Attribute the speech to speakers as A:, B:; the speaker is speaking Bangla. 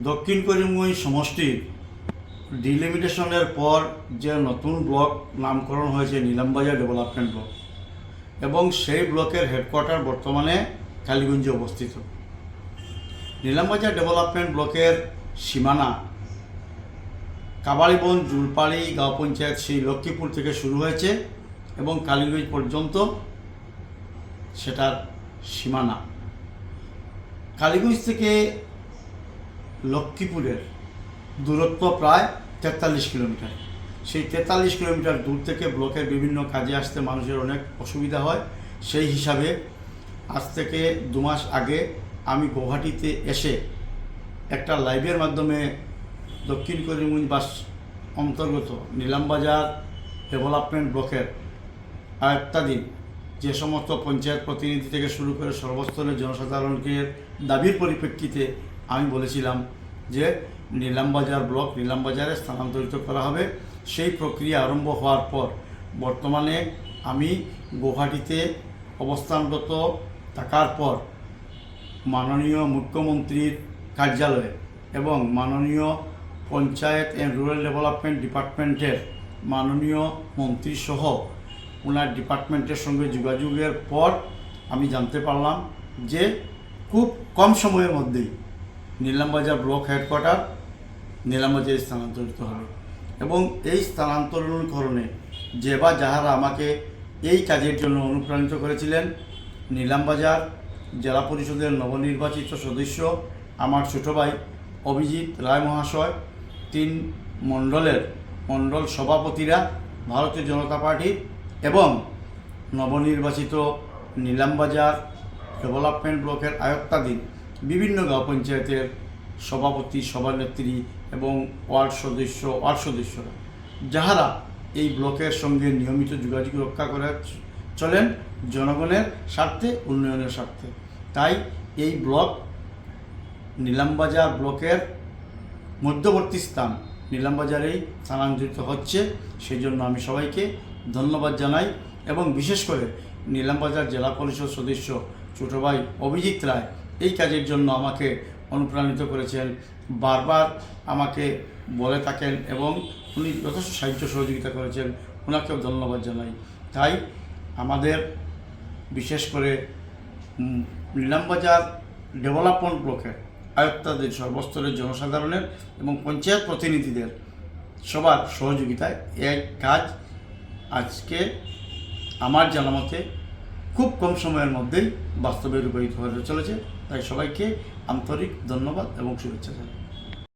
A: দক্ষিণ করিমগঞ্জ সমষ্টির ডিলিমিটেশনের পর যে নতুন ব্লক নামকরণ হয়েছে নীলামবাজার ডেভেলপমেন্ট ব্লক এবং সেই ব্লকের হেডকোয়ার্টার বর্তমানে কালীগঞ্জে অবস্থিত। নিলামবাজার ডেভেলপমেন্ট ব্লকের সীমানা কাবালিবন জুলপাড়ি গাঁও পঞ্চায়েত সেই লক্ষ্মীপুর থেকে শুরু হয়েছে এবং কালীগঞ্জ পর্যন্ত সেটার সীমানা। কালীগঞ্জ থেকে লক্ষ্মীপুরের দূরত্ব প্রায় তেতাল্লিশ কিলোমিটার। সেই তেতাল্লিশ কিলোমিটার দূর থেকে ব্লকের বিভিন্ন কাজে আসতে মানুষের অনেক অসুবিধা হয়। সেই হিসাবে আজ থেকে দু মাস আগে আমি গৌহাটিতে এসে একটা লাইভের মাধ্যমে দক্ষিণ করিমগঞ্জ বাস অন্তর্গত নীলামবাজার ডেভেলপমেন্ট ব্লকের আয়ত্তাধীন যে সমস্ত পঞ্চায়েত প্রতিনিধি থেকে শুরু করে সর্বস্তরের জনসাধারণকে দাবির পরিপ্রেক্ষিতে আমি বলেছিলাম যে নিলামবাজার ব্লক নিলামবাজারে স্থানান্তরিত করা হবে। সেই প্রক্রিয়া আরম্ভ হওয়ার পর বর্তমানে আমি গুয়াহাটিতে অবস্থানগত থাকার পর মাননীয় মুখ্যমন্ত্রীর কার্যালয়ে এবং মাননীয় পঞ্চায়েত অ্যান্ড রুরাল ডেভেলপমেন্ট ডিপার্টমেন্টের মাননীয় মন্ত্রীসহ ওনার ডিপার্টমেন্টের সঙ্গে যোগাযোগের পর আমি জানতে পারলাম যে খুব কম সময়ের মধ্যেই নীলামবাজার ব্লক হেডকোয়ার্টার নীলামবাজারে স্থানান্তরিত হবে। এবং এই স্থানান্তরণকরণে যে বা যাহারা আমাকে এই কাজের জন্য অনুপ্রাণিত করেছিলেন, নীলামবাজার জেলা পরিষদের নবনির্বাচিত সদস্য, আমার ছোট ভাই অভিজিৎ রায় মহাশয়, তিন মণ্ডলের মণ্ডল সভাপতিরা, ভারতীয় জনতা পার্টি এবং নবনির্বাচিত নীলামবাজার ডেভেলপমেন্ট ব্লকের আয়ত্তাধীন বিভিন্ন গাঁও পঞ্চায়েতের সভাপতি, সভানেত্রী এবং ওয়ার্ড সদস্য, ওয়ার্ড সদস্যরা, যাহারা এই ব্লকের সঙ্গে নিয়মিত যোগাযোগ রক্ষা করে চলেন জনগণের স্বার্থে, উন্নয়নের স্বার্থে। তাই এই ব্লক নীলামবাজার ব্লকের মধ্যবর্তী স্থান নিলামবাজারেই স্থানান্তরিত হচ্ছে। সেই জন্য আমি সবাইকে ধন্যবাদ জানাই এবং বিশেষ করে নিলামবাজার জেলা পরিষদ সদস্য ছোটো ভাই অভিজিৎ রায় এই কাজের জন্য আমাকে অনুপ্রাণিত করেছেন। বারবার আমাকে বলে থাকেন এবং উনি যথেষ্ট সাহায্য সহযোগিতা করেছেন। ওনাকেও ধন্যবাদ জানাই। তাই আমাদের বিশেষ করে নিলামবাজার ডেভেলপমেন্ট ব্লকের আয়ত্তাদের, সর্বস্তরের জনসাধারণের এবং পঞ্চায়েত প্রতিনিধিদের সবার সহযোগিতায় এক কাজ আজকে আমার জানা মতে খুব কম সময়ের মধ্যেই বাস্তবে রূপায়িত হতে চলেছে। তাই সবাইকে আন্তরিক ধন্যবাদ এবং শুভেচ্ছা জানাই।